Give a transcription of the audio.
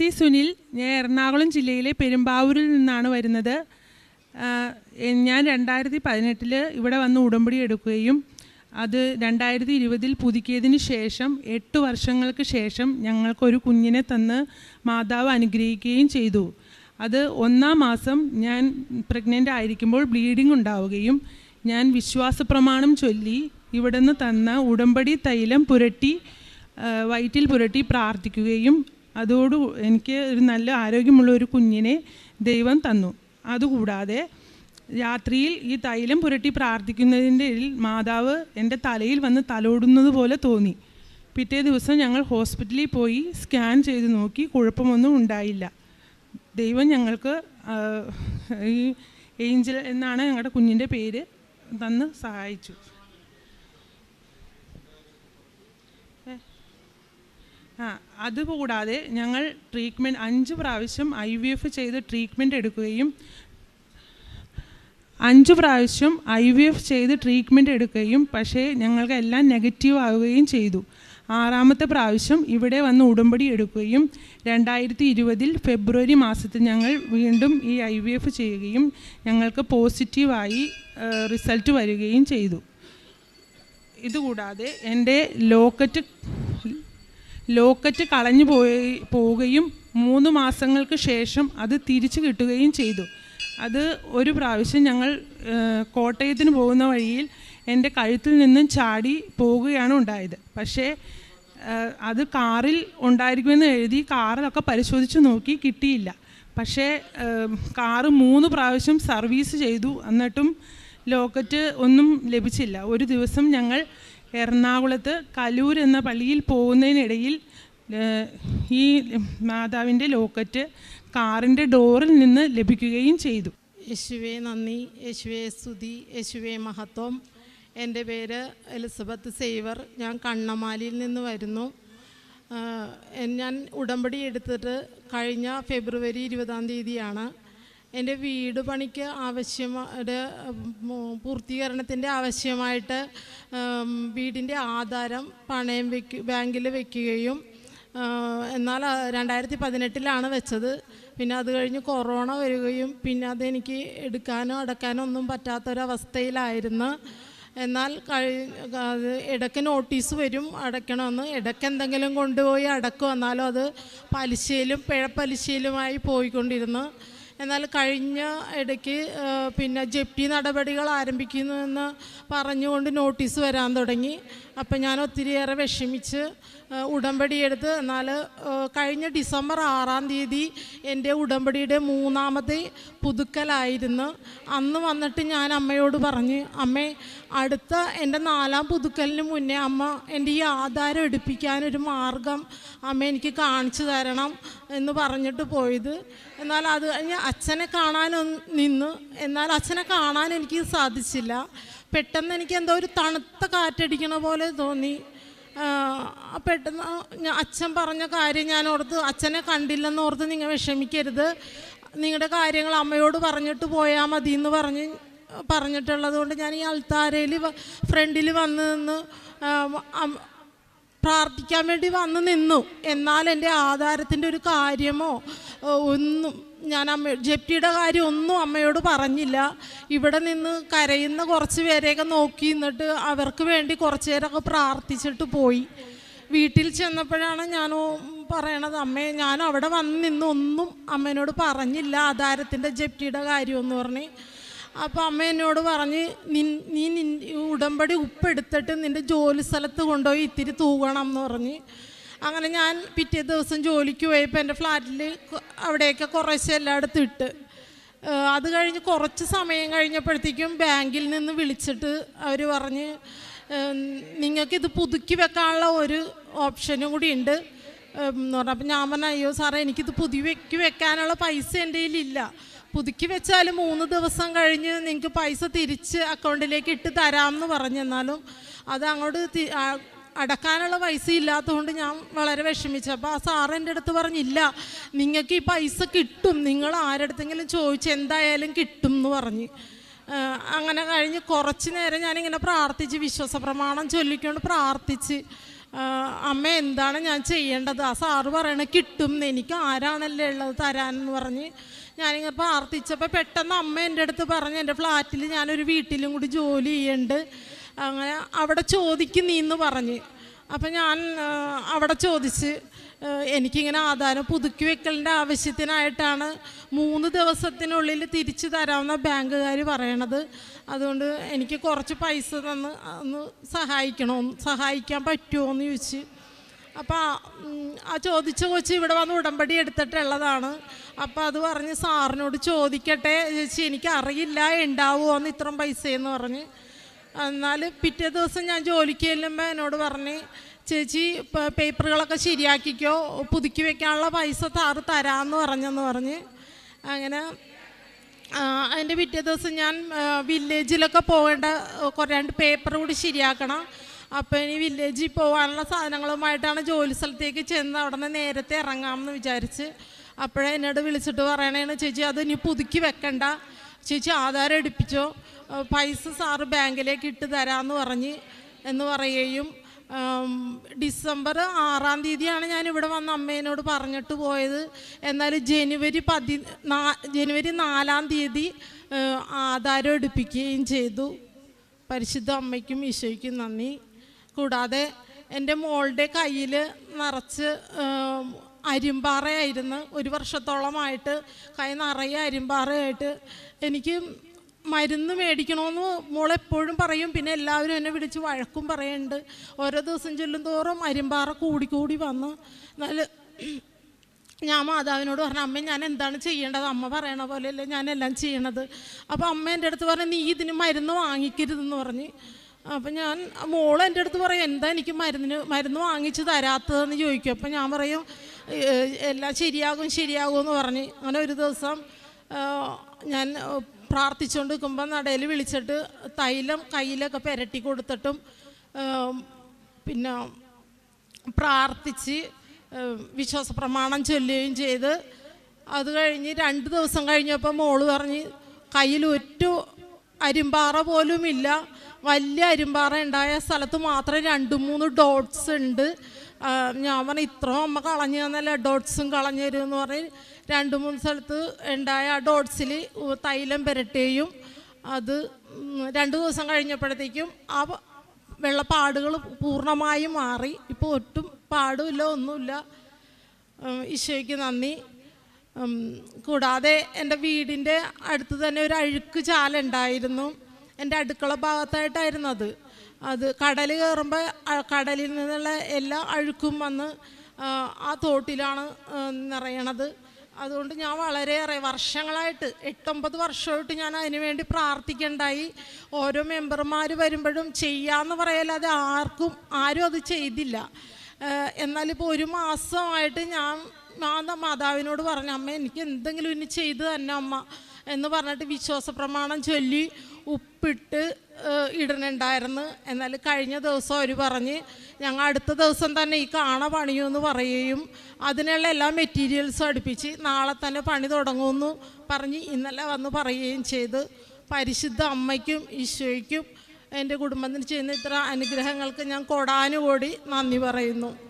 C Sunil ഞാൻ എറണാകുളം ജില്ലയിലെ പെരുമ്പാവൂരിൽ നിന്നാണ് വരുന്നത്. ഞാൻ രണ്ടായിരത്തി പതിനെട്ടിൽ ഇവിടെ വന്ന് ഉടമ്പടി എടുക്കുകയും അത് രണ്ടായിരത്തി ഇരുപതിൽ പുതുക്കിയതിന് ശേഷം എട്ട് വർഷങ്ങൾക്ക് ശേഷം ഞങ്ങൾക്കൊരു കുഞ്ഞിനെ തന്ന് മാതാവ് അനുഗ്രഹിക്കുകയും ചെയ്തു. അത് ഒന്നാം മാസം ഞാൻ പ്രഗ്നന്റ് ആയിരിക്കുമ്പോൾ ബ്ലീഡിംഗ് ഉണ്ടാവുകയും ഞാൻ വിശ്വാസ പ്രമാണം ചൊല്ലി ഇവിടുന്ന് തന്ന ഉടമ്പടി തൈലം പുരട്ടി വയറ്റിൽ പുരട്ടി പ്രാർത്ഥിക്കുകയും അതോട് എനിക്ക് ഒരു നല്ല ആരോഗ്യമുള്ള ഒരു കുഞ്ഞിനെ ദൈവം തന്നു. അതുകൂടാതെ രാത്രിയിൽ ഈ തൈലം പുരട്ടി പ്രാർത്ഥിക്കുന്നതിന്റെ മാതാവ് എന്റെ തലയിൽ വന്ന് തലോടുന്നത് പോലെ തോന്നി. പിറ്റേ ദിവസം ഞങ്ങൾ ഹോസ്പിറ്റലിൽ പോയി സ്കാൻ ചെയ്ത് നോക്കി കുഴപ്പമൊന്നും ഉണ്ടായില്ല. ദൈവം ഞങ്ങൾക്ക് ഈ ഏഞ്ചൽ എന്നാണ് ഞങ്ങളുടെ കുഞ്ഞിന്റെ പേര് തന്ന് സഹായിച്ചു. അതുകൂടാതെ ഞങ്ങൾ ട്രീറ്റ്മെന്റ് അഞ്ച് പ്രാവശ്യം ഐ വി എഫ് ചെയ്ത് ട്രീറ്റ്മെന്റ് എടുക്കുകയും അഞ്ച് പ്രാവശ്യം ഐ വി എഫ് ചെയ്ത് ട്രീറ്റ്മെന്റ് എടുക്കുകയും പക്ഷേ ഞങ്ങൾക്ക് എല്ലാം നെഗറ്റീവ് ആവുകയും ചെയ്തു. ആറാമത്തെ പ്രാവശ്യം ഇവിടെ വന്ന് ഉടമ്പടി എടുക്കുകയും രണ്ടായിരത്തി ഇരുപതിൽ ഫെബ്രുവരി മാസത്തിൽ ഞങ്ങൾ വീണ്ടും ഈ ഐ വി എഫ് ചെയ്യുകയും ഞങ്ങൾക്ക് പോസിറ്റീവായി റിസൾട്ട് വരികയും ചെയ്തു. ഇതുകൂടാതെ എന്റെ ലോക്കറ്റ് ലോക്കറ്റ് കളഞ്ഞു പോയി പോവുകയും മൂന്ന് മാസങ്ങൾക്ക് ശേഷം അത് തിരിച്ചു കിട്ടുകയും ചെയ്തു. അത് ഒരു പ്രാവശ്യം ഞങ്ങൾ കോട്ടയത്തിന് പോകുന്ന വഴിയിൽ എന്റെ കഴുത്തിൽ നിന്നും ചാടി പോവുകയാണ് ഉണ്ടായത്. പക്ഷേ അത് കാറിൽ ഉണ്ടായിരിക്കുമെന്ന് എഴുതി കാറിലൊക്കെ പരിശോധിച്ച് നോക്കി കിട്ടിയില്ല. പക്ഷേ കാറ് മൂന്ന് പ്രാവശ്യം സർവീസ് ചെയ്തു. എന്നിട്ടും ലോക്കറ്റ് ഒന്നും ലഭിച്ചില്ല. ഒരു ദിവസം ഞങ്ങൾ എറണാകുളത്ത് കലൂർ എന്ന പള്ളിയിൽ പോകുന്നതിനിടയിൽ ഈ മാതാവിന്റെ ലോക്കറ്റ് കാറിന്റെ ഡോറിൽ നിന്ന് ലഭിക്കുകയും ചെയ്തു. യേശുവേ നന്ദി. യേശുവേ സ്തുതി. യേശുവേ മഹത്വം. എന്റെ പേര് എലിസബത്ത് സേവർ. ഞാൻ കണ്ണമാലിയിൽ നിന്ന് വരുന്നു. ഞാൻ ഉടമ്പടി എടുത്തിട്ട് കഴിഞ്ഞ ഫെബ്രുവരി ഇരുപതാം തീയതിയാണ്. എന്റെ വീട് പണിക്ക് ആവശ്യമായ പൂർത്തീകരണത്തിന്റെ ആവശ്യമായിട്ട് വീടിന്റെ ആധാരം പണയം വെക്ക് ബാങ്കിൽ വെക്കുകയും എന്നാൽ രണ്ടായിരത്തി പതിനെട്ടിലാണ് വെച്ചത്. പിന്നെ അത് കഴിഞ്ഞ് കൊറോണ വരികയും പിന്നെ അതെനിക്ക് എടുക്കാനോ അടക്കാനോ ഒന്നും പറ്റാത്തൊരവസ്ഥയിലായിരുന്നു. എന്നാൽ കഴി ഇടയ്ക്ക് നോട്ടീസ് വരും അടയ്ക്കണമെന്ന്. ഇടയ്ക്ക് എന്തെങ്കിലും കൊണ്ടുപോയി അടക്കും എന്നാലും അത് പലിശയിലും പിഴപ്പലിശയിലുമായി പോയിക്കൊണ്ടിരുന്നു. എന്നാൽ കഴിഞ്ഞ ഇടയ്ക്ക് പിന്നെ ജപ്തി നടപടികൾ ആരംഭിക്കുന്നുവെന്ന് പറഞ്ഞുകൊണ്ട് നോട്ടീസ് വരാൻ തുടങ്ങി. അപ്പം ഞാൻ ഒത്തിരിയേറെ വിഷമിച്ച് ഉടമ്പടി എടുത്ത് എന്നാൽ കഴിഞ്ഞ ഡിസംബർ ആറാം തീയതി എന്റെ ഉടമ്പടിയുടെ മൂന്നാമത്തെ പുതുക്കലായിരുന്നു. അന്ന് വന്നിട്ട് ഞാൻ അമ്മയോട് പറഞ്ഞ് അമ്മേ അടുത്ത എന്റെ നാലാം പുതുക്കലിന് മുന്നേ അമ്മ എന്റെ ഈ ആധാരം എടുപ്പിക്കാനൊരു മാർഗം അമ്മ എനിക്ക് കാണിച്ചു തരണം എന്ന് പറഞ്ഞിട്ട് പോയത്. എന്നാൽ അത് കഴിഞ്ഞ് അച്ഛനെ കാണാൻ നിന്ന് എന്നാൽ അച്ഛനെ കാണാൻ എനിക്ക് സാധിച്ചില്ല. പെട്ടെന്ന് എനിക്ക് എന്തോ ഒരു തണുത്ത കാറ്റടിക്കണ പോലെ തോന്നി. പെട്ടെന്ന് അച്ഛൻ പറഞ്ഞ കാര്യം ഞാൻ ഓർത്ത് അച്ഛനെ കണ്ടില്ലെന്ന് ഓർത്ത് നിങ്ങൾ വിഷമിക്കരുത്. നിങ്ങളുടെ കാര്യങ്ങൾ അമ്മയോട് പറഞ്ഞിട്ട് പോയാൽ മതി എന്ന് പറഞ്ഞ് പറഞ്ഞിട്ടുള്ളത് കൊണ്ട് ഞാൻ ഈ അൽത്താരയിൽ ഫ്രണ്ടിൽ വന്ന് നിന്ന് പ്രാർത്ഥിക്കാൻ വേണ്ടി വന്ന് നിന്നു. എന്നാൽ എന്റെ ആധാരത്തിന്റെ ഒരു കാര്യമോ ഒന്നും ഞാൻ അമ്മ ജപ്റ്റിയുടെ കാര്യം ഒന്നും അമ്മയോട് പറഞ്ഞില്ല. ഇവിടെ നിന്ന് കരയുന്ന കുറച്ച് പേരെയൊക്കെ നോക്കി നിന്നിട്ട് അവർക്ക് വേണ്ടി കുറച്ച് നേരമൊക്കെ പ്രാർത്ഥിച്ചിട്ട് പോയി. വീട്ടിൽ ചെന്നപ്പോഴാണ് ഞാൻ പറയണത് അമ്മേ ഞാൻ അവിടെ വന്ന് നിന്ന് ഒന്നും അമ്മേനോട് പറഞ്ഞില്ല. ആധാരത്തിന്റെ ജപ്റ്റിയുടെ കാര്യമെന്ന് പറഞ്ഞ് അപ്പോൾ അമ്മ എന്നോട് പറഞ്ഞ് നിൻ നീ നിൻ ഉടമ്പടി ഉപ്പെടുത്തിട്ട് നിന്റെ ജോലി സ്ഥലത്ത് കൊണ്ടുപോയി ഇത്തിരി തൂകണം എന്ന് പറഞ്ഞ്. അങ്ങനെ ഞാൻ പിറ്റേ ദിവസം ജോലിക്ക് പോയപ്പോൾ എന്റെ ഫ്ലാറ്റിൽ അവിടെയൊക്കെ കുറേശ്ശെ എല്ലായിടത്തും ഇട്ട്. അത് കഴിഞ്ഞ് കുറച്ച് സമയം കഴിഞ്ഞപ്പോഴത്തേക്കും ബാങ്കിൽ നിന്ന് വിളിച്ചിട്ട് അവർ പറഞ്ഞ് നിങ്ങൾക്കിത് പുതുക്കി വെക്കാനുള്ള ഒരു ഓപ്ഷനും കൂടി ഉണ്ട്. എന്ന് പറഞ്ഞപ്പോൾ ഞാൻ പറഞ്ഞു അയ്യോ സാറേ എനിക്കിത് പുതുക്കി വെക്കാനുള്ള പൈസ എന്റെ കയ്യിലില്ല. പുതുക്കി വെച്ചാൽ മൂന്ന് ദിവസം കഴിഞ്ഞ് നിങ്ങൾക്ക് പൈസ തിരിച്ച് അക്കൗണ്ടിലേക്ക് ഇട്ട് തരാമെന്ന് പറഞ്ഞെന്നാലും അത് അങ്ങോട്ട് അടക്കാനുള്ള പൈസ ഇല്ലാത്തതുകൊണ്ട് ഞാൻ വളരെ വിഷമിച്ചു. അപ്പോൾ ആ സാറ് എന്റെ അടുത്ത് പറഞ്ഞില്ല നിങ്ങൾക്ക് ഈ പൈസ കിട്ടും. നിങ്ങൾ ആരുടെ ചോദിച്ച് എന്തായാലും കിട്ടും എന്ന് പറഞ്ഞ്. അങ്ങനെ കഴിഞ്ഞ് കുറച്ച് നേരം ഞാനിങ്ങനെ പ്രാർത്ഥിച്ച് വിശ്വാസ പ്രമാണം ചൊല്ലിക്കൊണ്ട് പ്രാർത്ഥിച്ച് അമ്മ എന്താണ് ഞാൻ ചെയ്യേണ്ടത്? ആ സാറ് പറയണ കിട്ടും. എനിക്ക് ആരാണല്ലേ ഉള്ളത് തരാനെന്ന് പറഞ്ഞ് ഞാനിങ്ങനെ പ്രാർത്ഥിച്ചപ്പോൾ പെട്ടെന്ന് അമ്മ എന്റെ അടുത്ത് പറഞ്ഞ് എന്റെ ഫ്ലാറ്റിൽ ഞാനൊരു വീട്ടിലും കൂടി ജോലി ചെയ്യുന്നുണ്ട് അങ്ങനെ അവിടെ ചോദിക്കുന്നീന്ന് പറഞ്ഞ്. അപ്പം ഞാൻ അവിടെ ചോദിച്ച് എനിക്കിങ്ങനെ ആധാരം പുതുക്കി വെക്കലിന്റെ ആവശ്യത്തിനായിട്ടാണ് മൂന്ന് ദിവസത്തിനുള്ളിൽ തിരിച്ചു തരാമെന്ന ബാങ്കുകാർ പറയണത്. അതുകൊണ്ട് എനിക്ക് കുറച്ച് പൈസ തന്ന് ഒന്ന് സഹായിക്കണോ സഹായിക്കാൻ പറ്റുമോ എന്ന് ചോദിച്ച്. അപ്പോൾ ആ ചോദിച്ച കൊച്ചി ഇവിടെ വന്ന് ഉടമ്പടി എടുത്തിട്ടുള്ളതാണ്. അപ്പോൾ അത് പറഞ്ഞ് സാറിനോട് ചോദിക്കട്ടെ ചേച്ചി എനിക്ക് അറിയില്ല ഉണ്ടാവുമോ എന്ന് ഇത്രയും പൈസയെന്ന് പറഞ്ഞ്. എന്നാൽ പിറ്റേ ദിവസം ഞാൻ ജോലിക്ക് ചെല്ലുമ്പോൾ എന്നോട് പറഞ്ഞ് ചേച്ചി പേപ്പറുകളൊക്കെ ശരിയാക്കിക്കോ? പുതുക്കി വെക്കാനുള്ള പൈസ താറ് തരാമെന്ന് പറഞ്ഞെന്ന് പറഞ്ഞ്. അങ്ങനെ അതിന്റെ പിറ്റേ ദിവസം ഞാൻ വില്ലേജിലൊക്കെ പോകേണ്ട രണ്ട് പേപ്പർ കൂടി ശരിയാക്കണം. അപ്പോൾ ഇനി വില്ലേജിൽ പോകാനുള്ള സാധനങ്ങളുമായിട്ടാണ് ജോലി സ്ഥലത്തേക്ക് ചെന്ന് അവിടെ നിന്ന് നേരത്തെ ഇറങ്ങാമെന്ന് വിചാരിച്ച്. അപ്പോഴേ എന്നോട് വിളിച്ചിട്ട് പറയണേന്ന് ചേച്ചി അത് ഇനി പുതുക്കി വെക്കണ്ട. ചേച്ചി ആധാരം എടുപ്പിച്ചോ? പൈസ സാറ് ബാങ്കിലേക്ക് ഇട്ട് തരാമെന്ന് പറഞ്ഞ് എന്ന് പറയുകയും ഡിസംബർ ആറാം തീയതിയാണ് ഞാൻ ഇവിടെ വന്ന് അമ്മേനോട് പറഞ്ഞിട്ട് പോയത്. എന്നാൽ ജനുവരി പതി ജനുവരി നാലാം തീയതി ആധാരം എടുപ്പിക്കുകയും ചെയ്തു. പരിശുദ്ധ അമ്മയ്ക്കും ഈശോയ്ക്കും നന്ദി. കൂടാതെ എന്റെ മോളുടെ കയ്യിൽ നിറച്ച് അരിമ്പാറയായിരുന്നു. ഒരു വർഷത്തോളമായിട്ട് കൈ നിറയെ അരിമ്പാറയായിട്ട് എനിക്ക് മരുന്ന് മേടിക്കണമെന്ന് മോളെപ്പോഴും പറയും. പിന്നെ എല്ലാവരും എന്നെ വിളിച്ച് വഴക്കും പറയുന്നുണ്ട് ഓരോ ദിവസം ചെല്ലും തോറും അരിമ്പാറ കൂടിക്കൂടി കൂടി വന്ന് നല്ല ഞാൻ മാതാവിനോട് പറഞ്ഞു അമ്മ ഞാൻ എന്താണ് ചെയ്യേണ്ടത്? അമ്മ പറയണ പോലെയല്ലേ ഞാനെല്ലാം ചെയ്യണത്. അപ്പോൾ അമ്മ എന്റെ അടുത്ത് പറഞ്ഞു നീ ഇതിന് മരുന്ന് വാങ്ങിക്കരുതെന്ന് പറഞ്ഞ്. അപ്പം ഞാൻ മോൾ എന്റെ അടുത്ത് പറയും എന്താ എനിക്ക് മരുന്നിന് മരുന്ന് വാങ്ങിച്ച് തരാത്തതെന്ന് ചോദിക്കും. അപ്പം ഞാൻ പറയും എല്ലാം ശരിയാകും ശരിയാകും എന്ന് പറഞ്ഞ്. അങ്ങനെ ഒരു ദിവസം ഞാൻ പ്രാർത്ഥിച്ചുകൊണ്ട് നിൽക്കുമ്പോൾ നടയിൽ വിളിച്ചിട്ട് തൈലം കയ്യിലൊക്കെ പെരട്ടി കൊടുത്തിട്ടും പിന്നെ പ്രാർത്ഥിച്ച് വിശ്വാസ പ്രമാണം ചൊല്ലുകയും ചെയ്ത്. അത് കഴിഞ്ഞ് രണ്ട് ദിവസം കഴിഞ്ഞപ്പോൾ മോൾ പറഞ്ഞ് കയ്യിൽ ഒറ്റ അരിമ്പാറ പോലും ഇല്ല വലിയ അരിമ്പാറ ഉണ്ടായ സ്ഥലത്ത് മാത്രം രണ്ട് മൂന്ന് ഡോട്ട്സ് ഉണ്ട്. ഞാൻ പറഞ്ഞു ഇത്രയും അമ്മ കളഞ്ഞു തന്നല്ല ഡോട്ട്സും കളഞ്ഞു തരുമെന്ന് പറഞ്ഞ് രണ്ട് മൂന്ന് സ്ഥലത്ത് ഉണ്ടായ ആ ഡോട്ട്സിൽ തൈലം പുരട്ടുകയും അത് രണ്ട് ദിവസം കഴിഞ്ഞപ്പോഴത്തേക്കും ആ വെള്ളപ്പാടുകൾ പൂർണമായും മാറി. ഇപ്പോൾ ഒട്ടും പാടുമില്ല ഒന്നുമില്ല. ഈശോയ്ക്ക് നന്ദി. കൂടാതെ എന്റെ വീടിന്റെ അടുത്ത് തന്നെ ഒരു അഴുക്ക് ചാലുണ്ടായിരുന്നു. എന്റെ അടുക്കള ഭാഗത്തായിട്ടായിരുന്നു അത്. അത് കടൽ കയറുമ്പോൾ കടലിൽ നിന്നുള്ള എല്ലാ അഴുക്കും വന്ന് ആ, തോട്ടിലാണ് നിറയണത്. അതുകൊണ്ട് ഞാൻ വളരെയേറെ വർഷങ്ങളായിട്ട് എട്ടൊമ്പത് വർഷമായിട്ട് ഞാൻ അതിനു വേണ്ടി പ്രാർത്ഥിക്കണ്ടായി. ഓരോ മെമ്പർമാർ വരുമ്പോഴും ചെയ്യാമെന്ന് പറയലാതെ ആർക്കും ആരും അത് ചെയ്തില്ല. എന്നാലിപ്പോൾ ഒരു മാസമായിട്ട് ഞാൻ മാതാ മാതാവിനോട് പറഞ്ഞു അമ്മ എനിക്ക് എന്തെങ്കിലും ഇനി ചെയ്തു തന്നെ അമ്മ എന്ന് പറഞ്ഞിട്ട് വിശ്വാസ പ്രമാണം ചൊല്ലി ഉപ്പിട്ട് ഇടണുണ്ടായിരുന്നു. എന്നാൽ കഴിഞ്ഞ ദിവസം അവർ പറഞ്ഞ് ഞങ്ങൾ അടുത്ത ദിവസം തന്നെ ഈ കാണ പണിയുമെന്ന് പറയുകയും അതിനുള്ള എല്ലാ മെറ്റീരിയൽസും അടുപ്പിച്ച് നാളെ തന്നെ പണി തുടങ്ങുമെന്ന് പറഞ്ഞ് ഇന്നലെ വന്ന് പറയുകയും ചെയ്ത്. പരിശുദ്ധ അമ്മയ്ക്കും ഈശോയ്ക്കും എന്റെ കുടുംബത്തിന് ചെയ്യുന്ന ഇത്ര അനുഗ്രഹങ്ങൾക്ക് ഞാൻ കൊടാനുകൂടി നന്ദി പറയുന്നു.